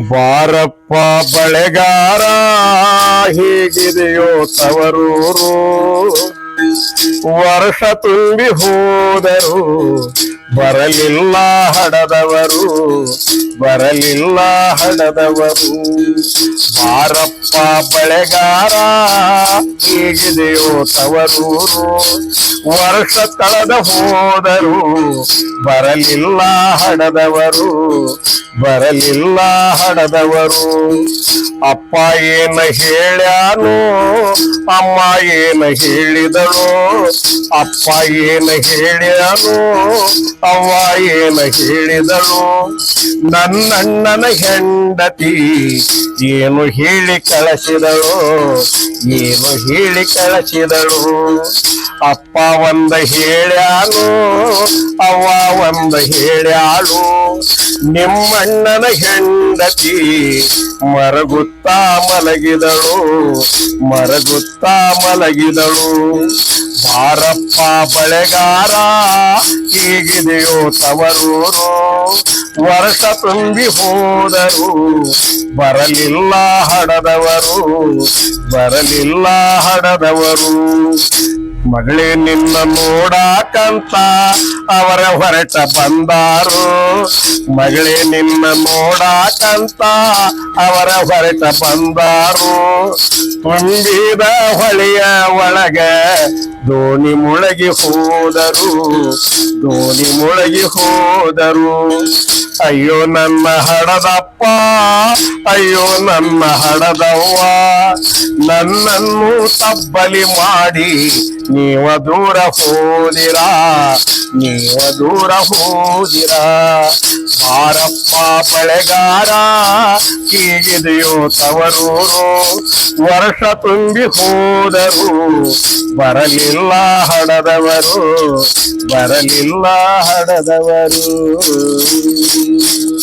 ಬಾರಪ್ಪ ಬಳೆಗಾರ ಹೀಗಿದೆಯೋ ತವರೂರು. ವರ್ಷ ತುಂಬಿ ಹೋದರು ಬರಲಿಲ್ಲ ಹಡದವರು. ಬರಲಿಲ್ಲ ಹಣದವರು. ಬಾರಪ್ಪ ಬಳೆಗಾರ, ಹೇಗಿದೆಯೋ ತವರೂರು ವರ್ಷ ತಳದ ಹೋದರು ಬರಲಿಲ್ಲ ಹಣದವರು. ಬರಲಿಲ್ಲ ಹಣದವರು. ಅಪ್ಪ ಏನ ಹೇಳ್ಯಾನು, ಅಮ್ಮ ಏನ ಹೇಳಿದಳು ಅಪ್ಪ ಏನ ಹೇಳ್ಯಾನು, ಅವ್ವ ಏನ ಹೇಳಿದಳು. ನನ್ನಣ್ಣನ ಹೆಂಡತಿ ಏನು ಹೇಳಿ ಕಳಿಸಿದಳು ಏನು ಹೇಳಿ ಕಳಿಸಿದಳು. ಅಪ್ಪ ಒಂದ ಹೇಳ್ಯಾನು ಅವ್ವ ಒಂದ ಹೇಳ್ಯಾಳು. ನಿಮ್ಮಣ್ಣನ ಹೆಂಡತಿ ಮರಗುತ್ತಾ ಮಲಗಿದಳು ಮರಗುತ್ತಾ ಮಲಗಿದಳು. ಬಾರಪ್ಪ ಬಳೆಗಾರ, ಹೀಗಿದೆಯೋ ತವರೂರು ವರ್ಷ ತುಂಬಿ ಹೋದರು, ಬರಲಿಲ್ಲ ಹಡದವರು ಬರಲಿಲ್ಲ ಹಡದವರು ಮಗಳೇ ನಿನ್ನ ನೋಡಾಕಂತ ಅವರ ಹೊರಟ ಬಂದಾರು. ಮಗಳೇ, ನಿನ್ನ ನೋಡಾಕಂತ ಅವರ ಹೊರಟ ಬಂದಾರು. ತುಂಬಿದ ಹೊಳೆಯ ಒಳಗ ದೋಣಿ ಮುಳಗಿ ಹೋದರು. ದೋಣಿ ಮುಳಗಿ ಹೋದರು. ಅಯ್ಯೋ ನನ್ನ ಹಡದಪ್ಪ, ಅಯ್ಯೋ ನನ್ನ ಹಡದವ್ವ, ನನ್ನನ್ನು ತಬ್ಬಲಿ ಮಾಡಿ ನೀವ ದೂರ ಹೋದಿರಾ, ನೀವ ದೂರ ಹೋದಿರಾ. ಬಾರಪ್ಪ ಬಳೆಗಾರ ಹೀಗಿದೆಯೋ ತವರೂರು, ವರ್ಷ ತುಂಬಿ ಹೋದರು, ಬರಲಿಲ್ಲ ಹಡದವರು, ಬರಲಿಲ್ಲ ಹಡದವರು